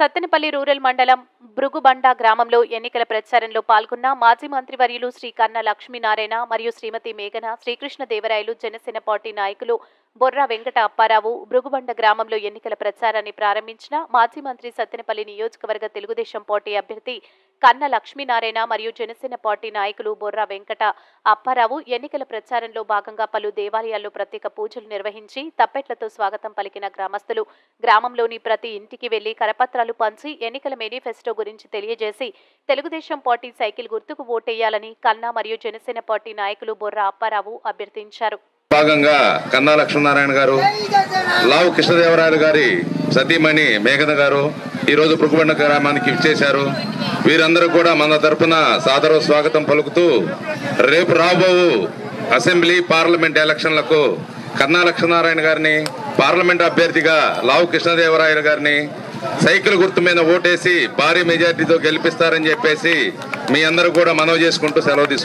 Sattenapalli rural మండలం భృగుబండ గ్రామంలో ఎన్నికల ప్రచారంలో పాల్గొన్న మాజీ మంత్రివర్యులు శ్రీ కన్న లక్ష్మీనారాయణ మరియు శ్రీమతి మేఘన శ్రీకృష్ణదేవరాయలు జనసేన పార్టీ నాయకులు బొర్రా వెంకట అప్పారావు భృగుబండ గ్రామంలో ఎన్నికల ప్రచారాన్ని ప్రారంభించిన మాజీ మంత్రి సత్తెనపల్లి నియోజకవర్గ తెలుగుదేశం పార్టీ అభ్యర్థి కన్న లక్ష్మీనారాయణ మరియు జనసేన పార్టీ నాయకులు బొర్రా వెంకట అప్పారావు ఎన్నికల ప్రచారంలో భాగంగా పలు దేవాలయాల్లో ప్రత్యేక పూజలు నిర్వహించి తప్పెట్లతో స్వాగతం పలికిన గ్రామస్తులు. గ్రామంలోని ప్రతి ఇంటికి వెళ్ళి కరపత్రాలు పంచి ఎన్నికల మేనిఫెస్టో గురించి తెలియజేసి తెలుగుదేశం పార్టీ సైకిల్ గుర్తుకు ఓటేయాలని కన్నా మరియు జనసేన పార్టీ నాయకులు బొర్రా అప్పారావు అభ్యర్థించారు. భాగంగా కన్నా లక్ష్మీనారాయణ గారు లావు కృష్ణదేవరాయలు గారి సతీమణి మేఘన గారు ఈరోజు రోజు పురుగుబండ గ్రామానికి ఇచ్చేశారు వీరందరూ కూడా మన తరపున సాదర స్వాగతం పలుకుతూ రేపు రాబో అసెంబ్లీ పార్లమెంట్ ఎలక్షన్లకు కన్నా లక్ష్మీనారాయణ గారిని పార్లమెంట్ అభ్యర్థిగా లావు కృష్ణదేవరాయలు గారిని సైకిల్ గుర్తు మీద ఓటేసి భారీ మెజార్టీతో గెలిపిస్తారని చెప్పేసి మీ అందరూ కూడా మనవి చేసుకుంటూ సెలవు తీసుకుంటారు